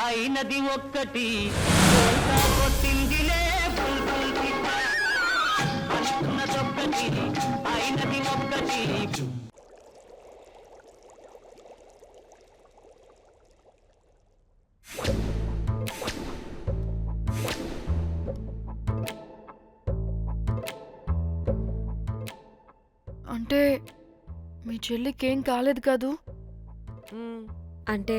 అయినది ఒక్కటి. కొట్టిందిలే అయినది ఒక్కటి. అంటే మీ చెల్లికి ఏం కాలేదు కాదు? అంటే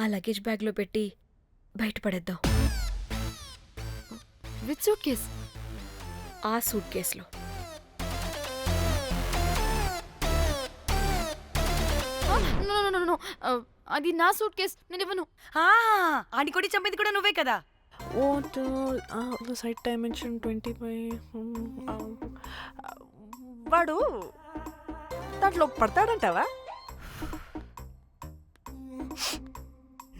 ఆ లగేజ్ బ్యాగ్లో పెట్టి బయటపడేద్దాం. విత్ సూట్ కేస్ ఆ సూట్ కేసులో నో నో నో అది నా సూట్ కేస్ నేను ఇవ్వను. ఆడి కొడి చంపేది కూడా నువ్వే కదా? What site dimension twenty five వాడు దాంట్లో పడతాడంటావా?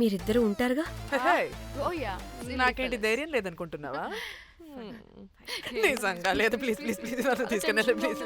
మీరిద్దరూ ఉంటారుగా నాకేంటి ధైర్యం లేదనుకుంటున్నావా నిజంగా లేదు ప్లీజ్ ప్లీజ్ ప్లీజ్ నన్ను తీసుకెళ్ళండి ప్లీజ్